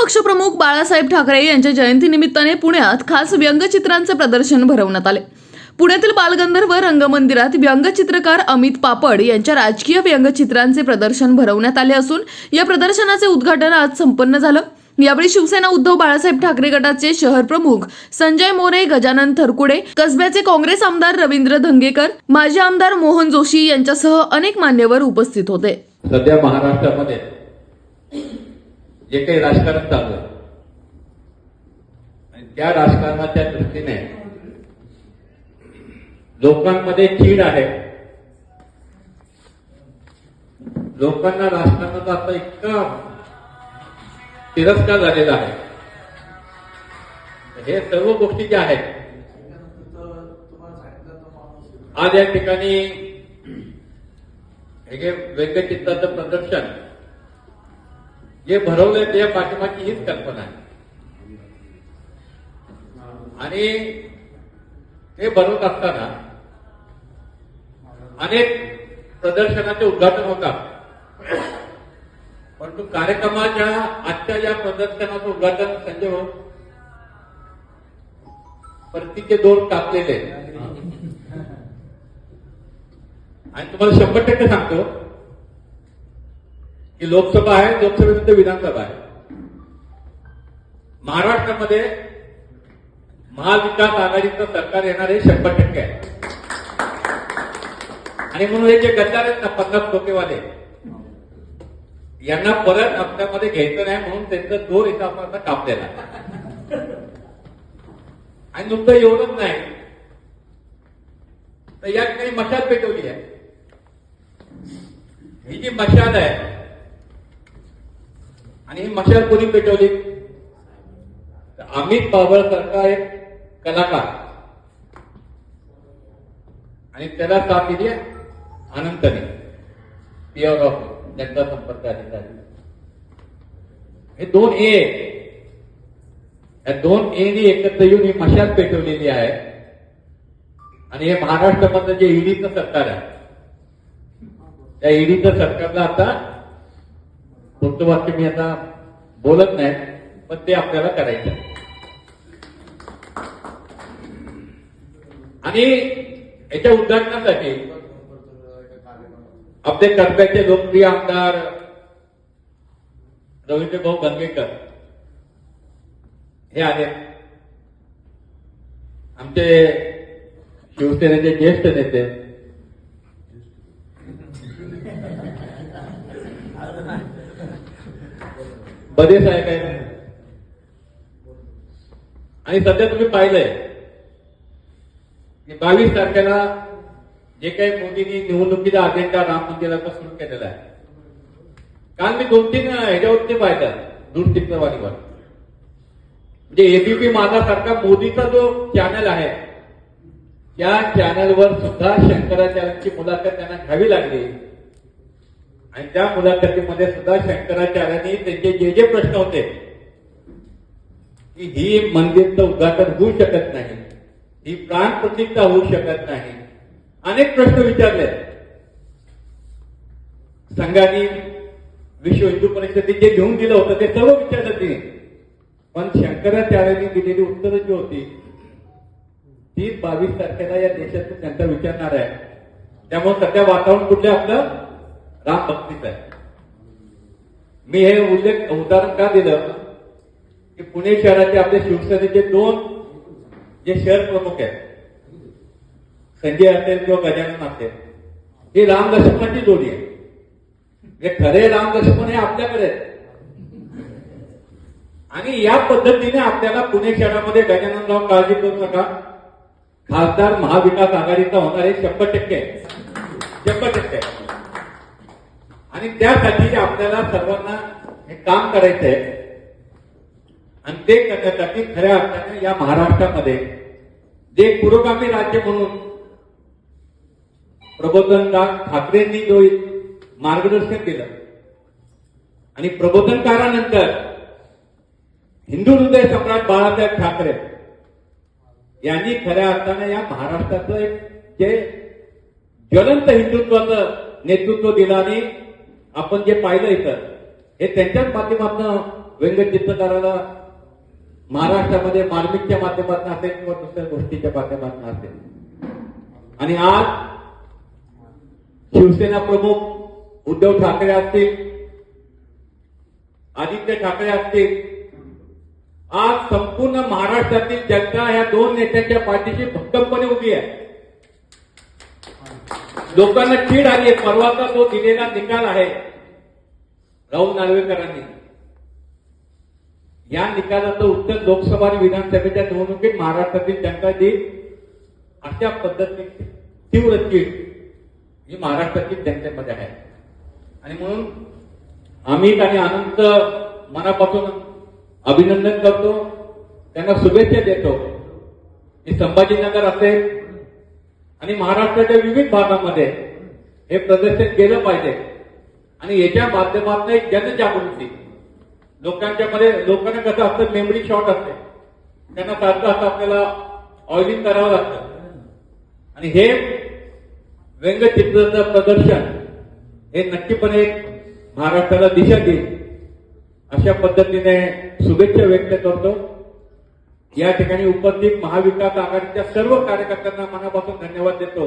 पक्षप्रमुख बाळासाहेब ठाकरे यांच्या जयंतीनिमित्ताने पुण्यात खास व्यंगचित्रांचे प्रदर्शन भरवण्यात आले. पुण्यातील बालगंधर्व रंगमंदिरात व्यंगचित्रकार अमित पापड यांच्या राजकीय व्यंगचित्रांचे प्रदर्शन भरवण्यात आले असून या प्रदर्शनाचे उद्घाटन आज संपन्न झालं. यावेळी शिवसेना उद्धव बाळासाहेब ठाकरे गटाचे शहर प्रमुख संजय मोरे गजानन थरकुडे कसब्याचे काँग्रेस आमदार रवींद्र धंगेकर माजी आमदार मोहन जोशी यांच्यासह अनेक मान्यवर उपस्थित होते. सध्या महाराष्ट्रामध्ये जे काही राजकारण चालू आहे आणि त्या राजकारणाच्या दृष्टीने लोकांमध्ये चीड आहे. लोकांना राजकारणाचा आता इतका तिरस्कार झालेला आहे. हे सर्व गोष्टी ज्या आहेत आज या ठिकाणी हे जे व्यंगचित्राचं प्रदर्शन जे भरवलंय ते पाठीमागची हीच कल्पना आहे. आणि ते भरवत असताना अनेक प्रदर्शनाचे उद्घाटन होतात. परंतु कार्यक्रमाच्या आजच्या या प्रदर्शनाचं उद्घाटन संजय भाऊ परतीचे दोन कापलेले आणि तुम्हाला शंभर टक्के सांगतो ही लोकसभा आहे लोकसभेनंतर विधानसभा आहे. महाराष्ट्रामध्ये महाविकास आघाडीचं सरकार येणार हे शंभर टक्के आहे. आणि म्हणून हे जे गद्दार आहेत ना पन्नास टोकेवाले यांना परत आपल्यामध्ये घ्यायचं नाही म्हणून त्यांचं दोर इथं आपण आता कापलेला आणि नुसतं एवढंच नाही. तर या ठिकाणी मशाल पेटवली आहे. ही जी मशाल आहे आणि ही मशाल कोणी पेटवली? तर अमित बाबळसारखा एक कलाकार. आणि त्याला साथ दिली अनंतने पिअर ऑफ जनता संपर्क अधिकारी. हे दोन ए. या दोन ए एकत्र येऊन ही मशाल पेटवलेली आहे. आणि हे महाराष्ट्रामधलं जे ईडीचं सरकार आहे त्या ईडीचं सरकारला आता पुढचं वाक्य मी आता बोलत नाही पण ते आपल्याला करायचं. आणि याच्या उद्घाटनासाठी आपले कर्प्याचे लोकप्रिय आमदार रवींद्र भाऊ गंगेकर हे आले. आमचे शिवसेनेचे ज्येष्ठ नेते बदे साहेब आहेत. आणि सध्या तुम्ही पाहिलंय की बावीस तारखेला जे काही मोदींनी निवडणुकीचा अजेंडा राम मंदिराचा सुरू केलेला आहे. काल मी दोन तीन ह्याच्यावरती पाहिलं दूरचित्रवाणीवर म्हणजे एबीपी माझा सारखा मोदीचा जो चॅनल आहे त्या चॅनलवर सुद्धा शंकराचार्यांची मुलाखत त्यांना घ्यावी लागली. आणि त्या मुलाखतीमध्ये सुद्धा शंकराचार्यांनी त्यांचे जे जे प्रश्न होते की ही मंदिरचं उद्घाटन होऊ शकत नाही ही प्राण प्रतिष्ठा होऊ शकत नाही. अनेक प्रश्न विचारले. संघाने विश्व हिंदू परिषदेत जे घेऊन दिलं होतं ते सर्व विचारलं तिने. पण शंकराचार्यांनी दिलेली उत्तरं जी होती ती बावीस तारखेला या देशातून त्यांचा विचारणार आहे त्यामुळे सध्या वातावरण कुठलं आपलं? राम भक्तीच आहे मी हे उल्लेख उदाहरण का दिलं की पुणे शहराचे आपले शिवसेनेचे दोन जे शहर प्रमुख आहेत संजय असेल किंवा गजानन असेल ही राम लक्ष्मणाची जोडी आहे म्हणजे खरे राम लक्ष्मण हे आपल्याकडे आहेत आणि या पद्धतीने आपल्याला पुणे शहरामध्ये गजाननराव काळजी करू नका खासदार महाविकास आघाडीचा होणार आहे शंभर टक्के आहे. शंभर टक्के आहे. आणि त्यासाठी आपल्याला सर्वांना हे काम करायचं आहे. आणि ते करण्यासाठी खऱ्या अर्थाने या महाराष्ट्रामध्ये जे पुरोगामी राज्य म्हणून प्रबोधनकार ठाकरेंनी जो मार्गदर्शन केलं आणि प्रबोधनकारानंतर हिंदू हृदय सम्राट बाळासाहेब ठाकरे यांनी खऱ्या अर्थाने या महाराष्ट्राचं एक जे ज्वलंत हिंदुत्वाचं नेतृत्व दिलं आणि आपण जे पाहिलं इथं हे त्यांच्याच माध्यमातून व्यंगचित्रकाराला महाराष्ट्रामध्ये मार्मिकच्या माध्यमातून असेल किंवा दुसऱ्या गोष्टीच्या माध्यमातून असेल. आणि आज शिवसेना प्रमुख उद्धव ठाकरे असतील आदित्य ठाकरे असतील आज संपूर्ण महाराष्ट्रातील जनता या दोन नेत्यांच्या पाठीशी भक्कमपणे उभी आहे. लोकांना चीड आली आहे परवाचा तो दिलेला निकाल आहे. राहुल नार्वेकरांनी. या निकालाचं उत्तर लोकसभा आणि विधानसभेच्या निवडणुकीत महाराष्ट्रातील जनता देईल अशा पद्धतीने तीव्र चीड ही महाराष्ट्रातील जनतेमध्ये आहे. आणि म्हणून अमित आणि अनंत मनापासून अभिनंदन करतो. त्यांना शुभेच्छा देतो. की संभाजीनगर असेल आणि महाराष्ट्राच्या विविध भागामध्ये हे प्रदर्शन केलं पाहिजे. आणि याच्या माध्यमातून एक जनजागृती. लोकांच्या मध्ये लोकांना कसं असतं मेमरी शॉर्ट असते. त्यांना सारखं असं आपल्याला ऑइलिंग करावं लागतं. आणि हे व्यंगचित्राचं प्रदर्शन हे नक्कीपणे महाराष्ट्राला दिशा देईल. अशा पद्धतीने शुभेच्छा व्यक्त करतो. या ठिकाणी उपस्थित महाविकास आघाडीच्या सर्व कार्यकर्त्यांना मनापासून धन्यवाद देतो.